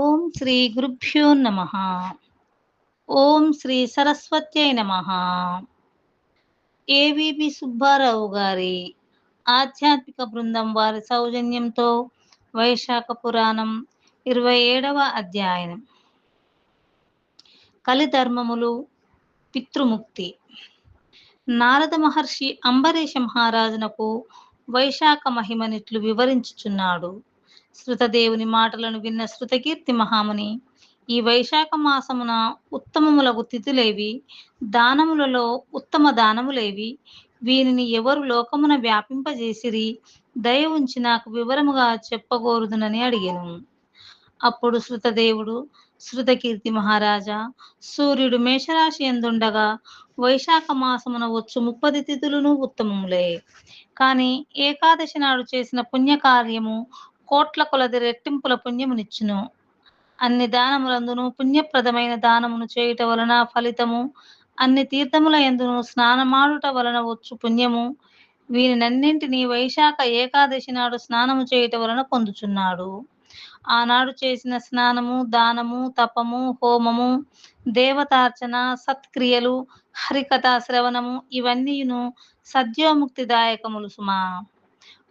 ఓం శ్రీ గురుభ్యో నమ. ఓం శ్రీ సరస్వత్యై నమ. ఏవిబి సుబ్బారావు గారి ఆధ్యాత్మిక బృందం వారి సౌజన్యంతో వైశాఖ పురాణం ఇరవై ఏడవ అధ్యాయం. కలిధర్మములు పితృముక్తి. నారద మహర్షి అంబరీష మహారాజునకు వైశాఖ మహిమనిట్లు వివరించుచున్నాడు. శృతదేవుని మాటలను విన్న శృతకీర్తి మహాముని ఈ వైశాఖ మాసమున ఉత్తమములకు తిథులేవి దానములలో ఉత్తమ దానములేవి వీనిని ఎవరు లోకమున వ్యాపింపజేసిరి దయ ఉంచి నాకు వివరముగా చెప్పగోరుదునని అడిగాను. అప్పుడు శృతదేవుడు శృతకీర్తి మహారాజా సూర్యుడు మేషరాశి ఎందుండగా వైశాఖ మాసమున వచ్చు ముప్పది తిథులను ఉత్తమములే. కానీ ఏకాదశి నాడు చేసిన పుణ్యకార్యము కోట్ల కొలది రెట్టింపుల పుణ్యమునిచ్చును. అన్ని దానములందును పుణ్యప్రదమైన దానమును చేయుట వలన ఫలితము. అన్ని తీర్థముల ఎందును స్నానమాడుట వలన వచ్చు పుణ్యము. వీనినన్నింటినీ వైశాఖ ఏకాదశి నాడు స్నానము చేయుట వలన పొందుచున్నాడు. ఆనాడు చేసిన స్నానము దానము తపము హోమము దేవతార్చన సత్క్రియలు హరికథా శ్రవణము ఇవన్నీను సద్యోముక్తిదాయకములు సుమా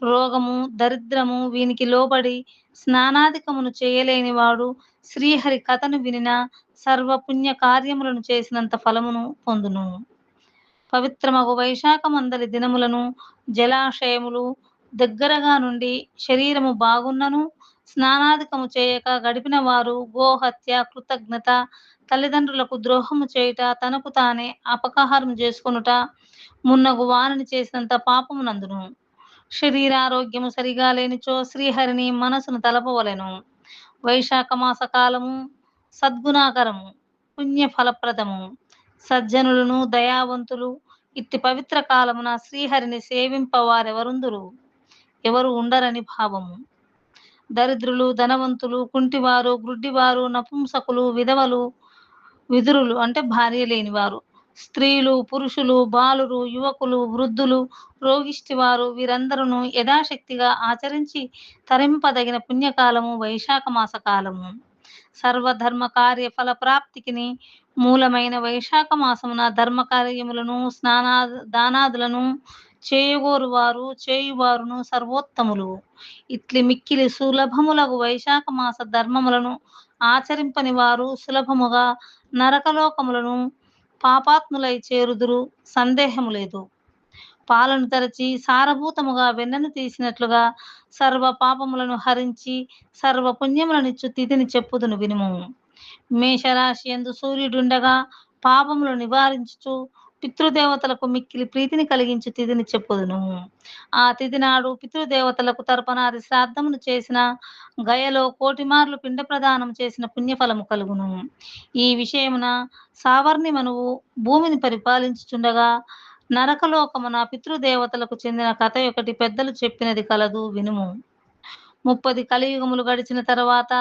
రోగము దరిద్రము వీనికి లోబడి స్నానాధికమును చేయలేని వాడు శ్రీహరి కథను వినిన సర్వపుణ్య కార్యములను చేసినంత ఫలమును పొందును. పవిత్రమగు వైశాఖ మందలి దినములను జలాశయములు దగ్గరగా నుండి శరీరము బాగున్నను స్నానాధికము చేయక గడిపిన వారు గోహత్య కృతజ్ఞత తల్లిదండ్రులకు ద్రోహము చేయుట తనకు తానే అపకాహారం చేసుకొనుట మున్నగు వారిని చేసినంత పాపమునందును. శరీరారోగ్యము సరిగా లేనిచో శ్రీహరిని మనసును తలపవలెను. వైశాఖ మాస కాలము సద్గుణాకరము పుణ్య ఫలప్రదము సజ్జనులను దయావంతులు ఇట్టి పవిత్ర కాలమున శ్రీహరిని సేవింపవారెవరుందురు? ఎవరు ఉండరని భావము. దరిద్రులు ధనవంతులు కుంటివారు గ్రుడ్డివారు నపుంసకులు విధవలు విదురులు అంటే భార్య లేనివారు. స్త్రీలు పురుషులు బాలురు యువకులు వృద్ధులు రోగిష్టివారు వీరందరూ యథాశక్తిగా ఆచరించి తరింపదగిన పుణ్యకాలము వైశాఖ మాస కాలము సర్వధర్మ కార్య ఫల ప్రాప్తికిని మూలమైన వైశాఖ మాసమున ధర్మ కార్యములను స్నానా దానాదులను చేయగోరు వారు చేయువారును సర్వోత్తములు. ఇట్లి మిక్కిలి సులభములకు వైశాఖ మాస ధర్మములను ఆచరింపని వారు సులభముగా నరకలోకములను పాపాత్ములై చేరుదురు సందేహము లేదు. పాలను తెరచి సారభూతముగా వెన్నను తీసినట్లుగా సర్వ పాపములను హరించి సర్వ పుణ్యములనిచ్చు తిథిని చెప్పుదును వినుము. మేషరాశి ఎందు సూర్యుడుండగా పాపములు నివారించుచు పితృదేవతలకు మిక్కిలి ప్రీతిని కలిగించు తిథిని చెప్పుదును. ఆ తిథి నాడు పితృదేవతలకు తర్పణాది శ్రాద్ధమును చేసిన గయలో కోటి మార్లు పిండ ప్రదానం చేసిన పుణ్యఫలము కలుగును. ఈ విషయమున సావర్ణి మనువు భూమిని పరిపాలించుచుండగా నరకలోకమున పితృదేవతలకు చెందిన కథ ఒకటి పెద్దలు చెప్పినది కలదు వినుము. ముప్పది కలియుగములు గడిచిన తర్వాత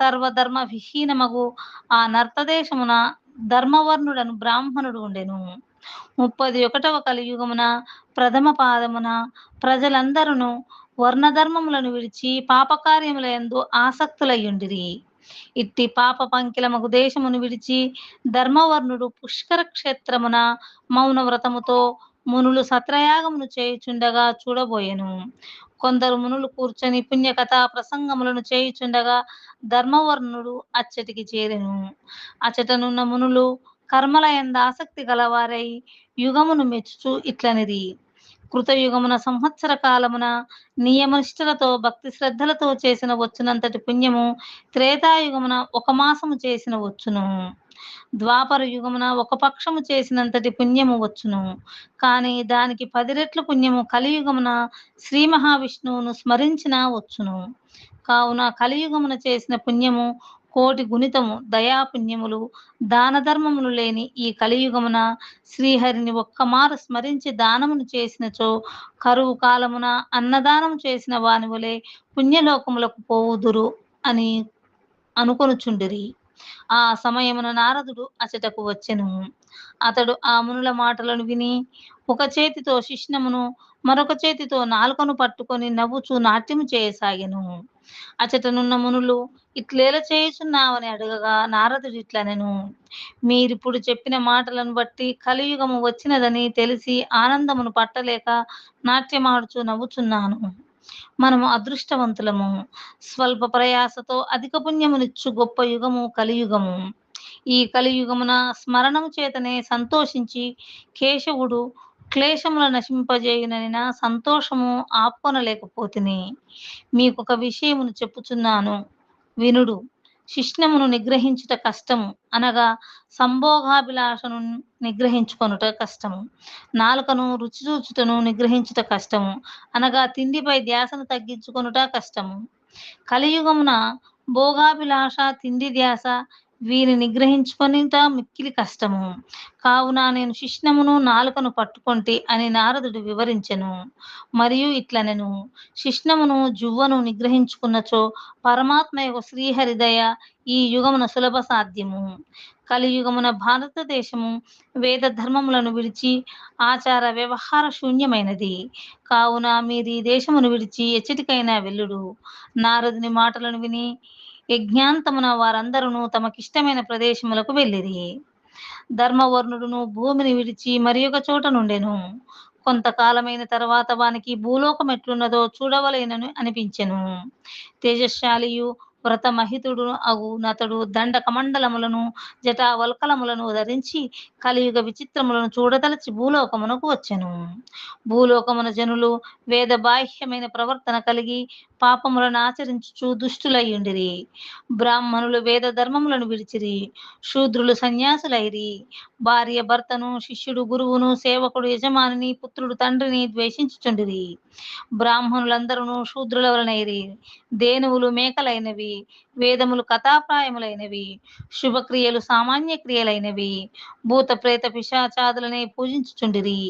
సర్వధర్మ విహీనమగు ఆ నర్తదేశమున ధర్మవర్ణుడను బ్రాహ్మణుడు ఉండెను. ముప్పది ఒకటవ కలియుగమున ప్రథమ పాదమున ప్రజలందరూ వర్ణధర్మములను విడిచి పాపకార్యముల యందు ఆసక్తులయ్యుండిరి. ఇట్టి పాప పంకిలమగు దేశమును విడిచి ధర్మవర్ణుడు పుష్కర క్షేత్రమున మౌన వ్రతముతో మునులు సత్రయాగమును చేయుచుండగా చూడబోయెను. కొందరు మునులు కూర్చొని పుణ్యకథా ప్రసంగములను చేయుచుండగా ధర్మవర్ణుడు అచ్చటికి చేరెను. అచ్చటనున్న మునులు కర్మల ఎందు ఆసక్తి గలవారై యుగమును మెచ్చుచు ఇట్లనిది కృతయుగమున సంవత్సర కాలమున నియమనిష్టలతో భక్తి శ్రద్ధలతో చేసిన వచ్చునంతటి పుణ్యము త్రేతాయుగమున ఒక మాసము చేసిన వచ్చును. ద్వాపర యుగమున ఒక పక్షము చేసినంతటి పుణ్యము వచ్చును. కానీ దానికి పది రెట్లు పుణ్యము కలియుగమున శ్రీ మహావిష్ణువును స్మరించిన వచ్చును. కావున కలియుగమున చేసిన పుణ్యము కోటి గుణితము దయాపుణ్యములు దాన ధర్మములు లేని ఈ కలియుగమున శ్రీహరిని ఒక్కమారు స్మరించి దానమును చేసినచో కరువు కాలమున అన్నదానం చేసిన వాని వలె పుణ్యలోకములకు పోవుదురు అని అనుకొనుచుండిరి. ఆ సమయమున నారదుడు అచటకు వచ్చెను. అతడు ఆ మునుల మాటలను విని ఒక చేతితో శిష్ణమును మరొక చేతితో నాలుకను పట్టుకొని నవ్వుచూ నాట్యము చేయసాగెను. అచటనున్న మునులు ఇట్లేల చేయుచున్నావని అడగగా నారదుడు ఇట్లా నేను మీరిప్పుడు చెప్పిన మాటలను బట్టి కలియుగము వచ్చినదని తెలిసి ఆనందమును పట్టలేక నాట్యమాడుచు నవ్వుచున్నాను. మనము అదృష్టవంతులము. స్వల్ప ప్రయాసతో అధిక పుణ్యమునిచ్చు గొప్ప యుగము కలియుగము. ఈ కలియుగమున స్మరణము చేతనే సంతోషించి కేశవుడు క్లేశములు నశింపజేయునని నా సంతోషము ఆపుకొనలేకపోతిని మీకు ఒక విషయమును చెప్పుచున్నాను. వినుడు శిష్ణమును నిగ్రహించుట కష్టము అనగా సంభోగాభిలాషను నిగ్రహించుకొనుట కష్టము నాలుకను రుచి చూచుటను నిగ్రహించుట కష్టము అనగా తిండిపై ధ్యాసను తగ్గించుకొనుట కష్టము. కలియుగమున భోగాభిలాష తిండి ధ్యాస వీరిని నిగ్రహించుకొనిట మిక్కిలి కష్టము. కావున నేను శిష్ణమును నాలుకను పట్టుకొంటి అని నారదుడు వివరించెను. మరియు ఇట్లనెను శిష్ణమును జువ్వను నిగ్రహించుకున్నచో పరమాత్మ యొక్క శ్రీహరిదయ ఈ యుగమున సులభ సాధ్యము. కలియుగమున భారతదేశము వేద ధర్మములను విడిచి ఆచార వ్యవహార శూన్యమైనది. కావున మీరు ఈ దేశమును విడిచి ఎచ్చటికైనా వెళ్ళుడు. నారదుని మాటలను విని యజ్ఞాంతమున వారందరూ తమకిష్టమైన ప్రదేశములకు వెళ్ళిరి. ధర్మవర్ణుడును భూమిని విడిచి మరి ఒక చోట నుండెను. కొంతకాలమైన తర్వాత వానికి భూలోకం ఎట్లున్నదో చూడవలేనని అనిపించెను. తేజశాలియు వ్రతమహితుడు అగు నతడు మండలములను జటా జటావల్కలములను ధరించి కలియుగ విచిత్రములను చూడదలచి భూలోకమునకు వచ్చెను. భూలోకమున జనులు వేద బాహ్యమైన ప్రవర్తన కలిగి పాపములను ఆచరించుచు దుష్టులయ్యుండిరి. బ్రాహ్మణులు వేద ధర్మములను విడిచిరి. శూద్రులు సన్యాసులైరి. భార్య భర్తను శిష్యుడు గురువును సేవకుడు యజమానిని పుత్రుడు తండ్రిని ద్వేషించుచుండిరి. బ్రాహ్మణులందరూ శూద్రుల వలనైరి. దేనువులు మేకలైనవి వేదములు కథాప్రాయములైనవి శుభక్రియలు సామాన్య క్రియలైనవి భూత ప్రేత పిశాచాదులనే పూజించుచుండిరి.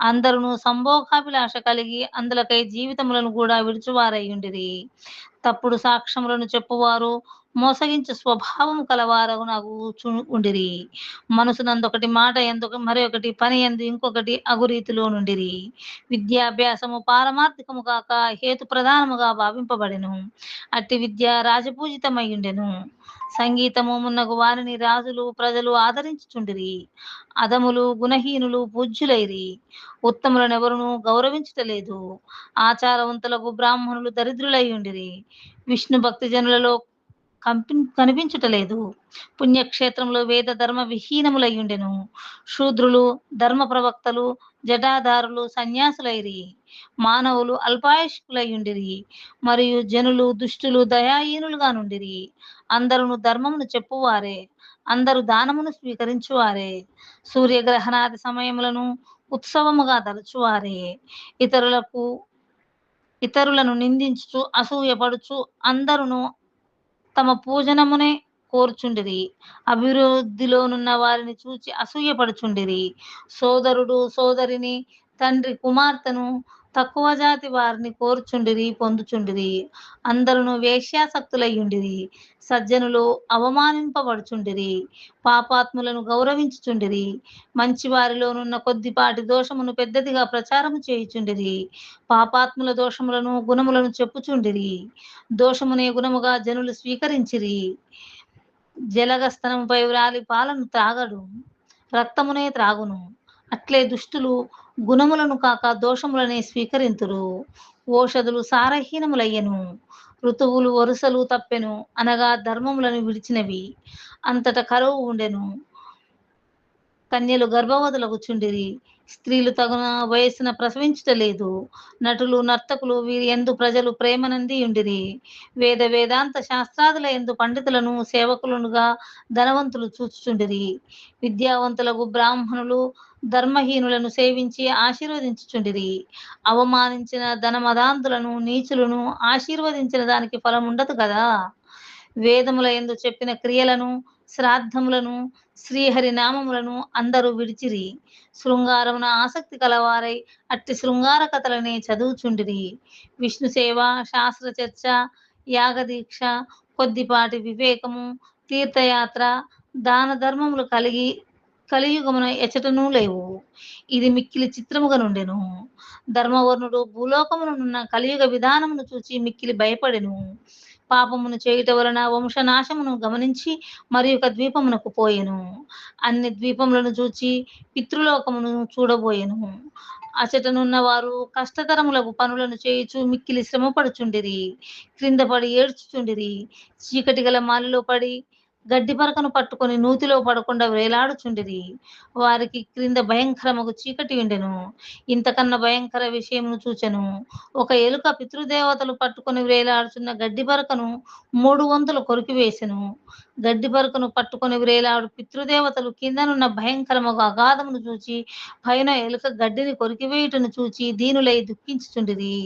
అందరూ సంభోగాభిలాష కలిగి అందులకై జీవితములను కూడా విడుచువారయ్యుండిరి తప్పుడు సాక్ష్యములను చెప్పువారు. మోసగించే స్వభావం కలవారు నాకు ఉండిరి. మనసునందొకటి మాట ఎందుకు మరొకటి పని ఎందు ఇంకొకటి అగురీతిలో నుండిరి. విద్యాభ్యాసము పారమార్థికము కాక హేతు ప్రధానముగా భావింపబడెను. అట్టి విద్య రాజపూజితమయ్యుండెను. సంగీతము మున్నగు వారిని రాజులు ప్రజలు ఆదరించుచుండిరి. అదములు గుణహీనులు పూజ్యులైరి. ఉత్తములనెవరును గౌరవించటలేదు. ఆచారవంతులకు బ్రాహ్మణులు దరిద్రులై ఉండిరి విష్ణు భక్తి జనులలో కంపి కనిపించుటలేదు. పుణ్యక్షేత్రంలో వేద ధర్మ విహీనములయ్యుండెను శూద్రులు ధర్మ ప్రవక్తలు జటాదారులు సన్యాసులైరి. మానవులు అల్పాయుష్కులయ్యుండిరి మరియు జనులు దుష్టులు దయాహీనులుగా నుండిరి. అందరును ధర్మమును చెప్పువారే. అందరూ దానమును స్వీకరించువారే. సూర్యగ్రహణాది సమయములను ఉత్సవముగా తలచువారే. ఇతరులకు ఇతరులను నిందించుచు అసూయపడుచు అందరును తమ పూజనమునే కోర్చుండిరి. అభివృద్ధిలోనున్న వారిని చూచి అసూయపడుచుండిరి. సోదరుడు సోదరిని తండ్రి కుమార్తెను తక్కువ జాతి వారిని కోర్చుండిరి పొందుచుండిరి. అందరును వేశ్యాసక్తులయ్యుండిరి. సజ్జనులు అవమానింపబడుచుండిరి. పాపాత్ములను గౌరవించుచుండిరి. మంచి వారిలోనున్న కొద్దిపాటి దోషమును పెద్దదిగా ప్రచారము చేయుచుండిరి. పాపాత్ముల దోషములను గుణములను చెప్పుచుండిరి. దోషమునే గుణముగా జనులు స్వీకరించిరి. జలగస్తనముపై వ్రాలి పాలను త్రాగడు. రక్తమునే త్రాగును. అట్లే దుష్టులు గుణములను కాక దోషములనే స్వీకరింతురు. ఓషధులు సారహీనములయ్యను. ఋతువులు వరుసలు తప్పెను. అనగా ధర్మములను విడిచినవి. అంతట కరువు ఉండెను. కన్యలు గర్భవతులకు చుండిరి. స్త్రీలు తగున వయస్సున ప్రసవించటలేదు. నటులు నర్తకులు వీరి ఎందు ప్రజలు ప్రేమనంది ఉండిరి వేద వేదాంత శాస్త్రాదుల ఎందు పండితులను సేవకులనుగా ధనవంతులు చూచుచుండిరి. విద్యావంతులకు బ్రాహ్మణులు ధర్మహీనులను సేవించి ఆశీర్వదించుచుండిరి. అవమానించిన ధనమదాంతులను నీచులను ఆశీర్వదించిన దానికి ఫలం ఉండదు కదా. వేదముల ఎందు చెప్పిన క్రియలను శ్రాద్ధములను శ్రీహరి నామములను అందరూ విడిచిరి. శృంగారమున ఆసక్తి కలవారై అట్టి శృంగార కథలనే చదువుచుండిరి. విష్ణు సేవ శాస్త్ర చర్చ యాగదీక్ష కొద్దిపాటి వివేకము తీర్థయాత్ర దాన ధర్మములు కలిగి కలియుగమున ఎచటనూ లేవు. ఇది మిక్కిలి చిత్రముగా నుండెను. ధర్మవర్ణుడు భూలోకమునున్న కలియుగ విధానమును చూచి మిక్కిలి భయపడెను. పాపమును చేయుట వలన వంశనాశమును గమనించి మరి ఒక ద్వీపమునకు పోయెను. అన్ని ద్వీపములను చూచి పితృలోకమును చూడబోయెను. అచటనున్న వారు కష్టతరములకు పనులను చేయుచు మిక్కిలి శ్రమ పడుచుండిరి క్రింద పడి ఏడ్చుచుండిరి. చీకటి గల మాలిలో పడి గడ్డి పరకను పట్టుకొని నూతిలో పడకుండా వేలాడుచుండిరి. వారికి క్రింద భయంకరముకు చీకటి ఉండెను. ఇంతకన్నా భయంకర విషయమును చూచెను. ఒక ఎలుక పితృదేవతలు పట్టుకొని వేలాడుచున్న గడ్డి పరకను మూడు వంతులు కొరికివేసెను గడ్డి పరకను పట్టుకొని వేలాడు పితృదేవతలు కిందనున్న భయంకరముగా అగాధమును చూచి పైన ఎలుక గడ్డిని కొరికివేయుటను చూచి దీనులై దుఃఖించుచుండిరి.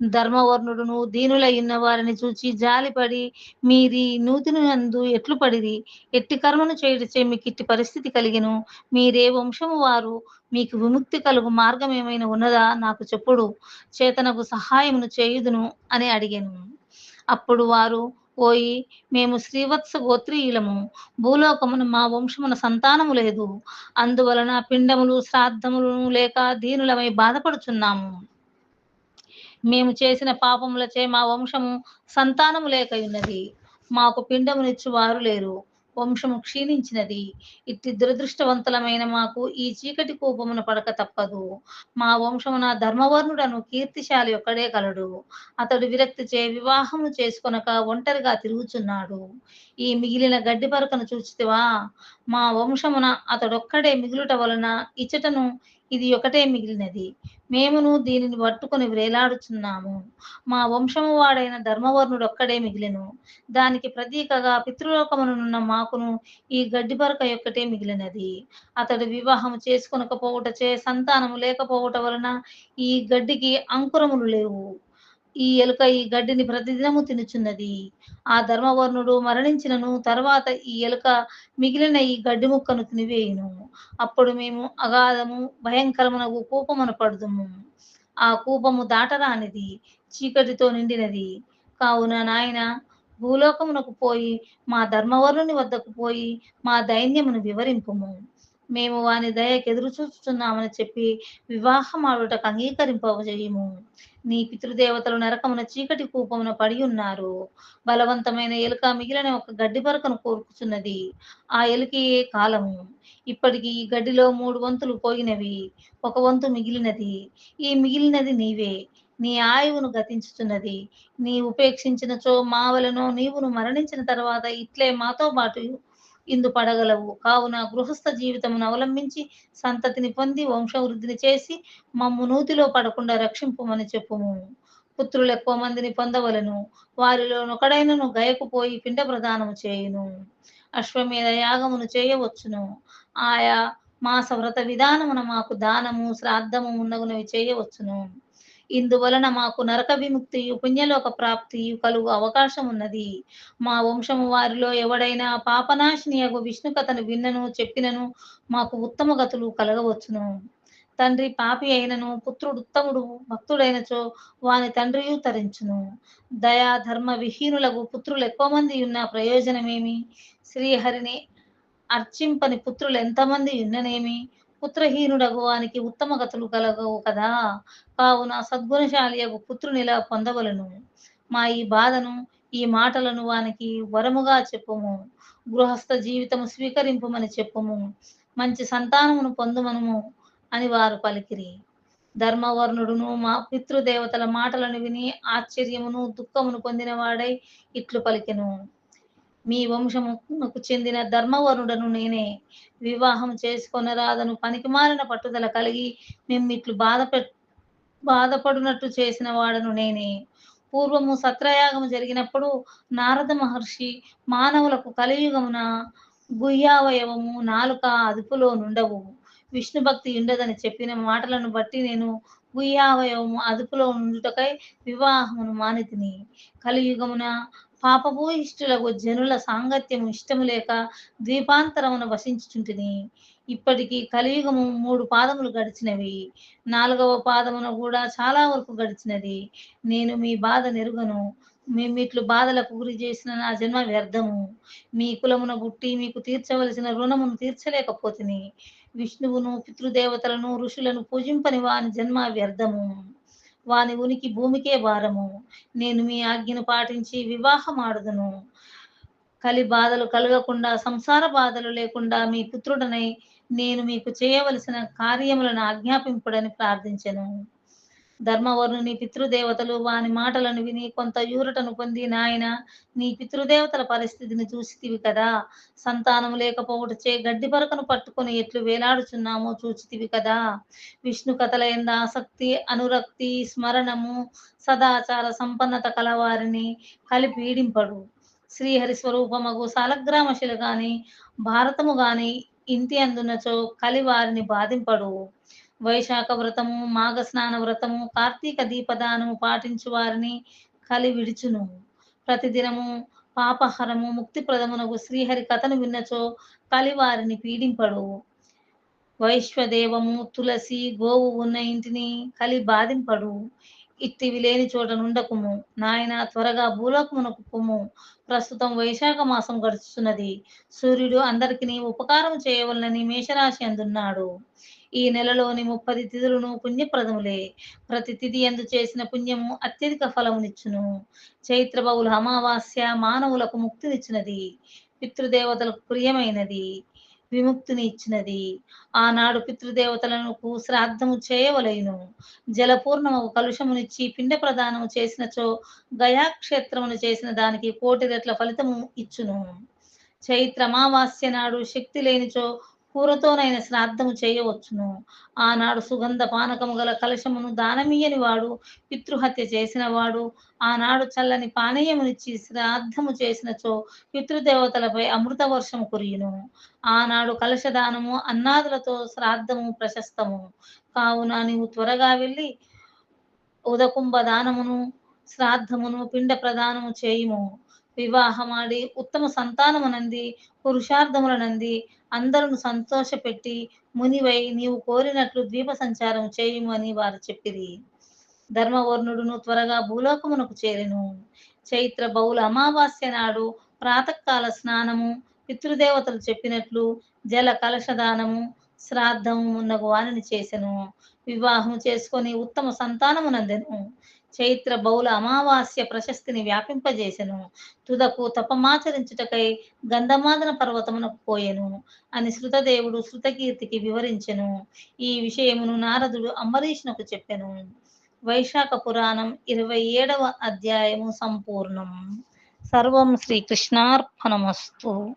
ధర్మవర్ణుడును దీనులై ఉన్న వారిని చూచి జాలిపడి మీరి నూతిని నందు ఎట్లు పడిది ఎట్టి కర్మను చేయడిచే మీకు ఇట్టి పరిస్థితి కలిగిను. మీరే వంశము వారు. మీకు విముక్తి కలుగు మార్గం ఏమైనా ఉన్నదా? నాకు చెప్పుడు. చేతనకు సహాయమును చేయుదును అని అడిగాను. అప్పుడు వారు పోయి మేము శ్రీవత్స గోత్రీయులము. భూలోకమున మా వంశమున సంతానము లేదు. అందువలన పిండములు శ్రాద్ధములను లేక దీనులమై బాధపడుచున్నాము. మేము చేసిన పాపములచే మా వంశము సంతానము లేక ఉన్నది మాకు పిండమునిచ్చు వారు లేరు. వంశము క్షీణించినది. ఇట్టి దురదృష్టవంతులమైన మాకు ఈ చీకటి కోపమున పడక తప్పదు. మా వంశమున ధర్మవర్ణుడను కీర్తిశాలి ఒక్కడే కలడు. అతడు విరక్తి చే వివాహము చేసుకొనక ఒంటరిగా తిరుగుచున్నాడు. ఈ మిగిలిన గడ్డి పరకను చూచితివా? మా వంశమున అతడొక్కడే మిగులుట వలన ఇచ్చటను ఇది ఒకటే మిగిలినది. మేమును దీనిని పట్టుకొని వేలాడుచున్నాము. మా వంశము వాడైన ధర్మవర్ణుడు ఒక్కడే మిగిలెను. దానికి ప్రతీకగా పితృలోకమునున్న మాకును ఈ గడ్డిపరక యొక్కటే మిగిలినది. అతడు వివాహము చేసుకొనకపోవుటచే సంతానము లేకపోవుట వలన ఈ గడ్డికి అంకురములు లేవు. ఈ ఎలుక ఈ గడ్డిని ప్రతిదినము తినుచున్నది. ఆ ధర్మవర్ణుడు మరణించినను తర్వాత ఈ ఎలుక మిగిలిన ఈ గడ్డి ముక్కను తినివేయును. అప్పుడు మేము అగాధము భయంకరమునకు కూపమున పడుదుము. ఆ కూపము దాటరానిది చీకటితో నిండినది. కావున నాయన భూలోకమునకు పోయి మా ధర్మవర్ణుని వద్దకు పోయి మా దైన్యమును వివరింపుము. మేము వాని దయకు ఎదురు చూస్తున్నామని చెప్పి వివాహం ఆడుటకు అంగీకరింపజేయము నీ పితృదేవతలు నరకమున చీకటి కూపమున పడి ఉన్నారు. బలవంతమైన ఎలుక మిగిలిన ఒక గడ్డి పరకను కోరుకుచున్నది. ఆ ఎలుకయే కాలము. ఇప్పటికి ఈ గడ్డిలో మూడు వంతులు పోయినవి. ఒక వంతు మిగిలినది. ఈ మిగిలినది నీవే. నీ ఆయువును గతించుతున్నది నీ ఉపేక్షించినచో మావలను నీవును మరణించిన తర్వాత ఇట్లే మాతో పాటు ఇందు పడగలవు. కావున గృహస్థ జీవితమును అవలంబించి సంతతిని పొంది వంశవృద్ధిని చేసి మమ్ము నూతిలో పడకుండా రక్షింపుమని చెప్పుము. పుత్రులు ఎక్కువ మందిని పొందవలను. వారిలో ఒకడైనను గయకు పోయి పిండ ప్రదానము చేయును. అశ్వమేధ యాగమును చేయవచ్చును. ఆయా మాస వ్రత విధానమున మాకు దానము శ్రాద్ధము ఉన్నగునవి చేయవచ్చును. ఇందువలన మాకు నరక విముక్తి పుణ్యలోక ప్రాప్తి కలుగు అవకాశం ఉన్నది. మా వంశము వారిలో ఎవడైనా పాపనాశినియగు విష్ణు కథను విన్నను చెప్పినను మాకు ఉత్తమ గతులు కలగవచ్చును. తండ్రి పాపి అయినను పుత్రుడు ఉత్తముడు భక్తుడైనచో వాని తండ్రియు తరించును. దయా ధర్మ విహీనులకు పుత్రులు ఎక్కువ మంది ఉన్న ప్రయోజనమేమి? శ్రీహరిని అర్చింపని పుత్రులు ఎంతమంది ఉన్ననేమి పుత్రహీనుడగు వానికి ఉత్తమ గతులు కలగవు కదా? కావున సద్గుణశాలియగు పుత్రునిలా పొందవలను. మా ఈ బాధను ఈ మాటలను వానికి వరముగా చెప్పుము. గృహస్థ జీవితము స్వీకరింపుమని చెప్పుము. మంచి సంతానమును పొందుమనుము అని వారు పలికిరి. ధర్మవర్ణుడును మా పితృదేవతల మాటలను విని ఆశ్చర్యమును దుఃఖమును పొందినవాడై ఇట్లు పలికెను. మీ వంశమునకు చెందిన ధర్మవరుడను నేనే వివాహం చేసుకొనరాదను. పనికిమాలిన పట్టుదల కలిగి మిమ్మిట్లు బాధ బాధపడినట్టు చేసిన వాడను నేనే. పూర్వము సత్రయాగము జరిగినప్పుడు నారద మహర్షి మానవులకు కలియుగమున గుయ్యావయవము నాలుక అదుపులో నుండవు. విష్ణు భక్తి ఉండదని చెప్పిన మాటలను బట్టి నేను గుయ్యావయవము అదుపులో ఉండుటకై వివాహమును మానితిని. కలియుగమున పాపభూయిష్ఠులకు జనుల సాంగత్యము ఇష్టము లేక ద్వీపాంతరమున వసించుచుంటిని. ఇప్పటికీ కలియుగము మూడు పాదములు గడిచినవి. నాలుగవ పాదమున కూడా చాలా వరకు గడిచినది. నేను మీ బాధ నెరుగను. మేమిట్లు బాధలకు గురి చేసిన నా జన్మ వ్యర్థము. మీ కులమున పుట్టి మీకు తీర్చవలసిన రుణమును తీర్చలేకపోతిని. విష్ణువును పితృదేవతలను ఋషులను పూజింపని వాని జన్మ వ్యర్థము. వాని ఉనికి భూమికే భారము. నేను మీ ఆజ్ఞను పాటించి వివాహమాడుదును కలి బాధలు కలగకుండా సంసార బాధలు లేకుండా మీ పుత్రుడనై నేను మీకు చేయవలసిన కార్యములను ఆజ్ఞాపింపుడని ప్రార్థించను. ధర్మవరుని పితృదేవతలు వాని మాటలను విని కొంత యూరటను పొంది నాయన నీ పితృదేవతల పరిస్థితిని చూసితివి కదా. సంతానం లేకపోవటచే గడ్డి పరకను పట్టుకొని ఎట్లు వేలాడుచున్నామో చూచితివి కదా. విష్ణు కథల ఆసక్తి అనురక్తి స్మరణము సదాచార సంపన్నత కలవారిని కలిపీడింపడు శ్రీహరి స్వరూపమగు సాలగ్రామశిలు గాని భారతము గాని ఇంటి అందునచో కలివారిని బాధింపడు. వైశాఖ వ్రతము మాఘ స్నాన వ్రతము కార్తీక దీపదానము పాటించు వారిని కలి విడుచును ప్రతిదినము పాపహరము ముక్తిప్రదమునకు శ్రీహరి కథను విన్నచో కలివారిని పీడింపడు. వైశ్వదేవము తులసి గోవు ఉన్న ఇంటిని కలి బాధింపడు. ఇట్టివి లేని చోట నుండకుము. నాయన త్వరగా భూలోకమునకు కుము. ప్రస్తుతం వైశాఖ మాసం గడుచుతున్నది సూర్యుడు అందరికి ఉపకారం చేయవలనని మేషరాశి అందున్నాడు. ఈ నెలలోని ముప్పది తిథులను పుణ్యప్రదములే. ప్రతి తిథి ఎందు చేసిన పుణ్యము అత్యధిక ఫలమునిచ్చును. చైత్ర బహుళ అమావాస్య మానవులకు ముక్తినిచ్చినది. పితృదేవతలకు ప్రియమైనది. విముక్తిని ఇచ్చినది ఆనాడు పితృదేవతలకు శ్రాద్ధము చేయవలెను. జలపూర్ణము కలుషమునిచ్చి పిండ ప్రదానము చేసినచో గయాక్షేత్రమును చేసిన దానికి కోటి రెట్ల ఫలితము ఇచ్చును. చైత్ర అమావాస్య నాడు శక్తి లేనిచో కూరతోనైన శ్రాద్ధము చేయవచ్చును. ఆనాడు సుగంధ పానకము గల కలశమును దానమీయని వాడు పితృహత్య చేసిన వాడు ఆనాడు చల్లని పానీయమునిచ్చి శ్రాద్ధము చేసినచో పితృదేవతలపై అమృత వర్షము కురియును. ఆనాడు కలశదానము అన్నాదులతో శ్రాద్ధము ప్రశస్తము. కావున నీవు త్వరగా వెళ్ళి ఉదకుంభ దానమును శ్రాద్ధమును పిండ ప్రదానము చేయుము. వివాహమాడి ఉత్తమ సంతానమునంది పురుషార్థములనంది అందరును సంతోషపెట్టి మునివై నీవు కోరినట్లు ద్వీప సంచారం చేయుము అని వారు చెప్పిరి. ధర్మవర్ణుడును త్వరగా భూలోకమునకు చేరెను. చైత్ర బౌల అమావాస్య నాడు ప్రాతకాల స్నానము పితృదేవతలు చెప్పినట్లు జల కలశదానము శ్రాద్ధము మున్నగు వారిని చేసెను. వివాహం చేసుకొని ఉత్తమ సంతానమునందెను. చైత్ర బౌల అమావాస్య ప్రశస్తిని వ్యాపింపజేసెను. తుదకు తపమాచరించుటకై గంధమాదన పర్వతమునకు పోయెను అని శృతదేవుడు శృతకీర్తికి వివరించెను. ఈ విషయమును నారదుడు అంబరీషునకు చెప్పెను. వైశాఖ పురాణం ఇరవై ఏడవ అధ్యాయము సంపూర్ణం. సర్వం శ్రీకృష్ణార్పణమస్తు.